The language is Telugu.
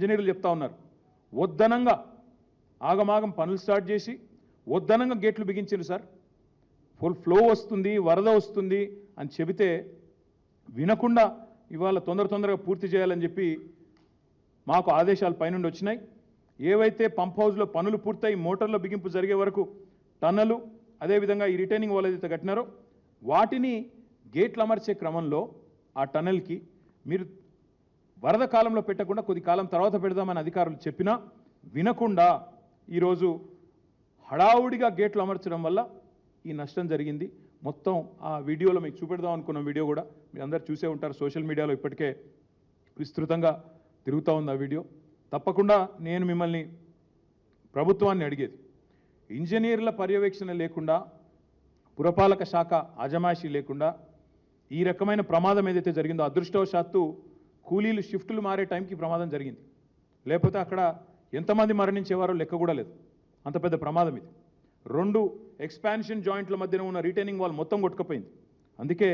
ఇంజనీర్లు చెప్తా ఉన్నారు. వద్దనంగా ఆగమాగం పనులు స్టార్ట్ చేసి వద్దనంగా గేట్లు బిగించారు సార్. ఫుల్ ఫ్లో వస్తుంది వరద వస్తుంది అని చెబితే వినకుండా ఇవాళ తొందర తొందరగా పూర్తి చేయాలని చెప్పి మాకు ఆదేశాలు పైనుండి వచ్చినాయి. ఏవైతే పంప్ హౌస్లో పనులు పూర్తయి మోటార్ల బిగింపు జరిగే వరకు టన్నలు అదేవిధంగా ఈ రిటైనింగ్ వాళ్ళు ఏదైతే కట్టినారో వాటిని గేట్లు అమర్చే క్రమంలో ఆ టన్నెల్కి మీరు వరద కాలంలో పెట్టకుండా కొద్ది కాలం తర్వాత పెడదామని అధికారులు చెప్పినా వినకుండా ఈరోజు హడావుడిగా గేట్లు అమర్చడం వల్ల ఈ నష్టం జరిగింది. మొత్తం ఆ వీడియోలో మీకు చూపెడదాం అనుకున్న వీడియో కూడా మీరు అందరు చూసే ఉంటారు. సోషల్ మీడియాలో ఇప్పటికే విస్తృతంగా తిరుగుతూ ఉంది ఆ వీడియో. తప్పకుండా నేను మిమ్మల్ని ప్రభుత్వాన్ని అడిగేది ఇంజనీర్ల పర్యవేక్షణ లేకుండా పురపాలక శాఖ అజమాయిషీ లేకుండా ఈ రకమైన ప్రమాదం ఏదైతే జరిగిందో అదృష్టవశాత్తు కూలీలు షిఫ్టులు మారే టైంకి ప్రమాదం జరిగింది. లేకపోతే అక్కడ ఎంతమంది మరణించేవారో లెక్క కూడా లేదు. అంత పెద్ద ప్రమాదం ఇది. రెండు ఎక్స్పాన్షన్ జాయింట్ల మధ్యన ఉన్న రిటైనింగ్ వాల్ మొత్తం కొట్టుకుపోయింది. అందుకే